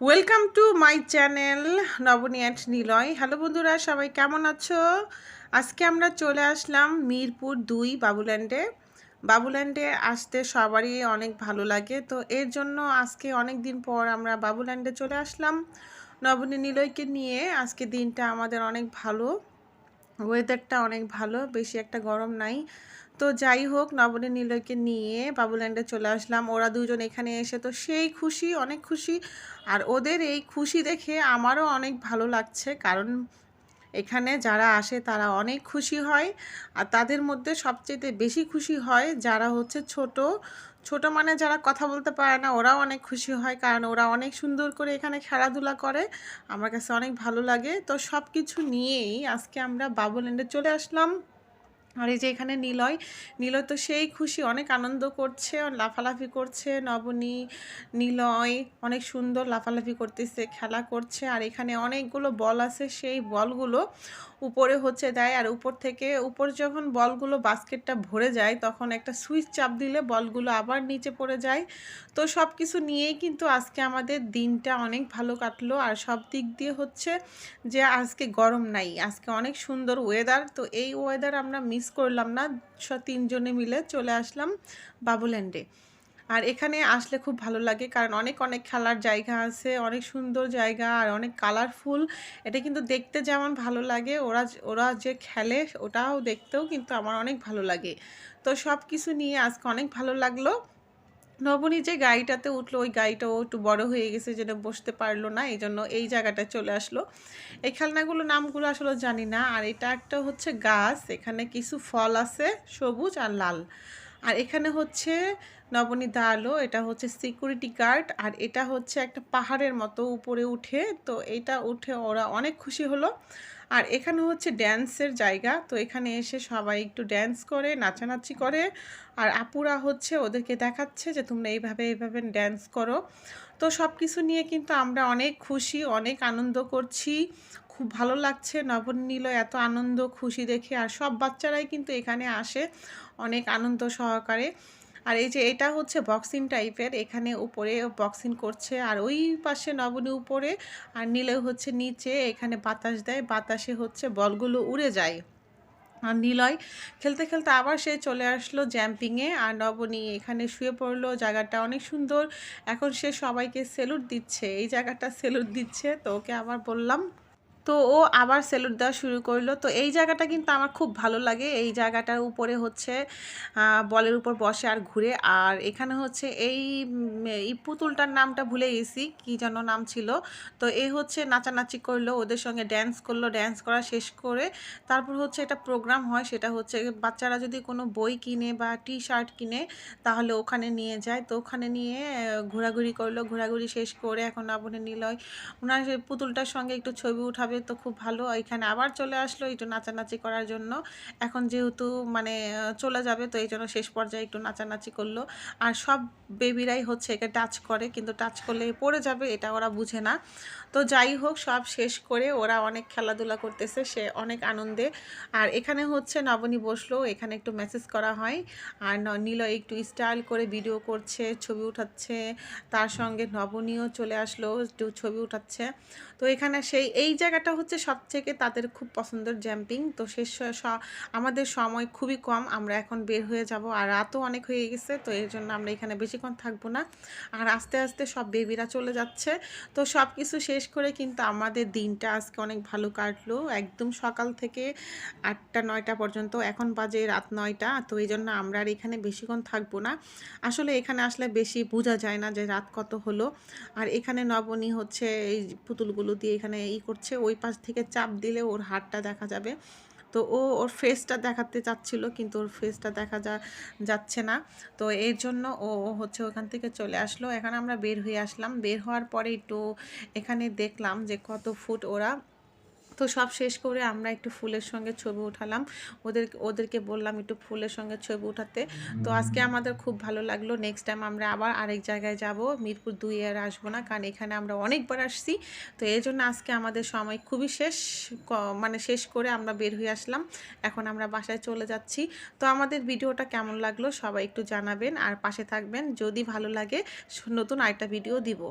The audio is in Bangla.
Welcome to my channel Naboni and Niloy hello বন্ধুরা, সবাই কেমন আছো? আজকে আমরা চলে আসলাম মিরপুর দুই বাবুল্যান্ডে। বাবুল্যান্ডে আসতে সবারই অনেক ভালো লাগে। তো এর জন্য আজকে অনেক দিন পর আমরা বাবুল্যান্ডে চলে আসলাম। নবনী নিলয়কে নিয়ে আজকে দিনটা আমাদের অনেক ভালো। ওয়েদারটা অনেক ভালো, বেশি একটা গরম নাই। তো যাই হোক নবনী নিলয়কে নিয়ে বাবুল্যান্ডে চলে আসলাম। ওরা দুজন এখানে এসে তো সেই খুশি, অনেক খুশি। আর ওদের এই খুশি দেখে আমারও অনেক ভালো লাগছে। কারণ এখানে যারা আসে তারা অনেক খুশি হয়। আর তাদের মধ্যে সবচেয়ে বেশি খুশি হয় যারা হচ্ছে ছোট। ছোট মানে যারা কথা বলতে পারে না, ওরাও অনেক খুশি হয়। কারণ ওরা অনেক সুন্দর করে এখানে খেলাধুলা করে। আমার কাছে অনেক ভালো লাগে। তো সব কিছু নিয়েই আজকে আমরা বাবুল্যান্ডে চলে আসলাম। আর এই যে এখানে নিলয় নিলয় তো সেই খুশি, অনেক আনন্দ করছে, লাফালাফি করছে, নবনী, নিলয় অনেক সুন্দর লাফালাফি করতেছে, খেলা করছে, আর এখানে অনেকগুলো বল আছে, সেই বলগুলো উপরে হচ্ছে দেয় আর উপর থেকে, উপর যখন বলগুলো বাস্কেটটা ভরে যায়, তখন একটা সুইচ চাপ দিলে বলগুলো আবার নিচে পড়ে যায়। তো সব কিছু নিয়েই কিন্তু আজকে আমাদের দিনটা অনেক ভালো কাটলো। আর সব দিক দিয়ে হচ্ছে যে আজকে গরম নাই, আজকে অনেক সুন্দর ওয়েদার তো এই ওয়েদার আমরা মিস করলাম না তিনজনে মিলে চলে আসলাম বাবুল্যান্ডে আর এখানে আসলে খুব ভালো লাগে কারণ অনেক অনেক খেলার জায়গা আছে, অনেক সুন্দর জায়গা আর অনেক কালারফুল এটা কিন্তু দেখতে যেমন ভালো লাগে, ওরা ওরা যে খেলে ওটাও দেখতেও কিন্তু আমার অনেক ভালো লাগে। তো সব কিছু নিয়ে আজকে অনেক ভালো লাগল। নবনী যে গাড়িটাতে উঠল, ওই গাড়িটাও একটু বড় হয়ে গেছে যেটা বসতে পারল না এই জন্য এই জায়গাটায় চলে আসলো। এই খেলনাগুলো নামগুলো আসলে জানি না, আর এটা একটা হচ্ছে গাছ, এখানে কিছু ফল আছে, সবুজ আর লাল। আর এখানে হচ্ছে নবনী আলো, এটা হচ্ছে সিকিউরিটি গার্ড আর এটা হচ্ছে একটা পাহাড়ের মতো উপরে উঠে, তো এটা উঠে ওরা অনেক খুশি হলো। আর এখানে হচ্ছে ড্যান্সের জায়গা, তো এখানে এসে সবাই একটু ড্যান্স করে, নাচানাচি করে, আর আপুরা হচ্ছে ওদেরকে দেখাচ্ছে যে তোমরা এইভাবে এইভাবে ড্যান্স করো। তো সব কিছু নিয়ে কিন্তু আমরা অনেক খুশি, অনেক আনন্দ করছি খুব ভালো লাগছে নবন নিল এত আনন্দ, খুশি দেখে। আর সব বাচ্চারাই কিন্তু এখানে আসে অনেক আনন্দ সহকারে। আর এই যে এটা হচ্ছে বক্সিং টাইপের, এখানে উপরে বক্সিং করছে। আর ওই পাশে নবনী উপরে আর নীলে হচ্ছে নিচে, এখানে বাতাস দেয়। বাতাসে হচ্ছে বলগুলো উড়ে যায়। আর নিলয় খেলতে খেলতে আবার সে চলে আসলো জ্যাম্পিংয়ে। আর নবনী এখানে শুয়ে পড়ল। জায়গাটা অনেক সুন্দর। এখন সে সবাইকে সেলুট দিচ্ছে। এই জায়গাটা সেলুট দিচ্ছে। তো ওকে আবার বললাম তো ও আবার সেলুট দেওয়া শুরু করল। তো এই জায়গাটা কিন্তু আমার খুব ভালো লাগে। এই জায়গাটার উপরে হচ্ছে বলের উপর বসে আর ঘুরে। আর এখানে হচ্ছে এই পুতুলটার নামটা ভুলে গেছি, কি যেন নাম ছিল। তো এ হচ্ছে নাচানাচি করল, ওদের সঙ্গে ড্যান্স করল ড্যান্স করা শেষ করে তারপর হচ্ছে একটা প্রোগ্রাম হয়, সেটা হচ্ছে বাচ্চারা যদি কোনো বই কিনে বা টি শার্ট কিনে, তাহলে ওখানে নিয়ে যায়। তো ওখানে নিয়ে ঘোরাঘুরি করল। ঘোরাঘুরি শেষ করে এখন আপনি নিলয়। ওনার পুতুলটার সঙ্গে একটু ছবি উঠাবে তো খুব ভালো। এখানে আবার চলে আসলো একটু নাচানাচি করার জন্য। এখন যেহেতু মানে চলে যাবে তো এই জন্য শেষ পর্যায়ে একটু নাচানাচি করল। আর সব বেবিরাই হচ্ছে একে টাচ করে, কিন্তু টাচ করলে পড়ে যাবে এটা ওরা বুঝে না। তো যাই হোক, সব শেষ করে ওরা অনেক খেলাধুলা করতেছে, সে অনেক আনন্দে। আর এখানে হচ্ছে নবনী বসল, এখানে একটু মেসেজ করা হয়। আর নীল একটু স্টাইল করে ভিডিও করছে, ছবি উঠাচ্ছে। তার সঙ্গে নবনীও চলে আসলো, একটু ছবি উঠাচ্ছে। তো এখানে সেই, এই জায়গাটা হচ্ছে সব থেকে তাদের খুব পছন্দের জ্যাম্পিং। তো শেষ আমাদের সময় খুবই কম, আমরা এখন বের হয়ে যাব আর রাতও অনেক হয়ে গেছে, তো এর জন্য আমরা এখানে বেশিক্ষণ থাকব না। আর আস্তে আস্তে সব বেবিরা চলে যাচ্ছে। তো সব কিছু শেষ করে কিন্তু আমাদের দিনটা আজকে অনেক ভালো কাটলো। একদম সকাল থেকে আটটা, নয়টা পর্যন্ত, এখন বাজে রাত নয়টা, তো এই জন্য আমরা আর এখানে বেশিক্ষণ থাকব না। আসলে এখানে আসলে বেশি বোঝা যায় না যে রাত কত হলো। আর এখানে নবনী হচ্ছে এই পুতুলগুলো দিয়ে এখানে ই করছে ওই পাশ থেকে চাপ দিলে ওর হাতটা দেখা যাবে। তো ও ওর ফেসটা দেখাতে চাচ্ছিল, কিন্তু ওর ফেসটা দেখা যা যাচ্ছে না। তো এর জন্য ও হচ্ছে ওখান থেকে চলে আসলো। এখানে আমরা বের হয়ে আসলাম। বের হওয়ার পরে একটু এখানে দেখলাম যে কত ফুট ওরা তো সব শেষ করে আমরা একটু ফুলের সঙ্গে ছবি উঠালাম। ওদের ওদেরকে বললাম একটু ফুলের সঙ্গে ছবি উঠাতে। তো আজকে আমাদের খুব ভালো লাগল। নেক্সট টাইম আমরা আবার আরেক জায়গায় যাব। মিরপুর দুই আর আসব না কারণ এখানে আমরা অনেকবার আসছি। তো এই জন্য আজকে আমাদের সময় খুবই শেষ। মানে শেষ করে আমরা বের হয়ে আসলাম। এখন আমরা বাসায় চলে যাচ্ছি। তো আমাদের ভিডিওটা কেমন লাগল সবাই একটু জানাবেন। আর পাশে থাকবেন। যদি ভালো লাগে নতুন আরেকটা ভিডিও দিব।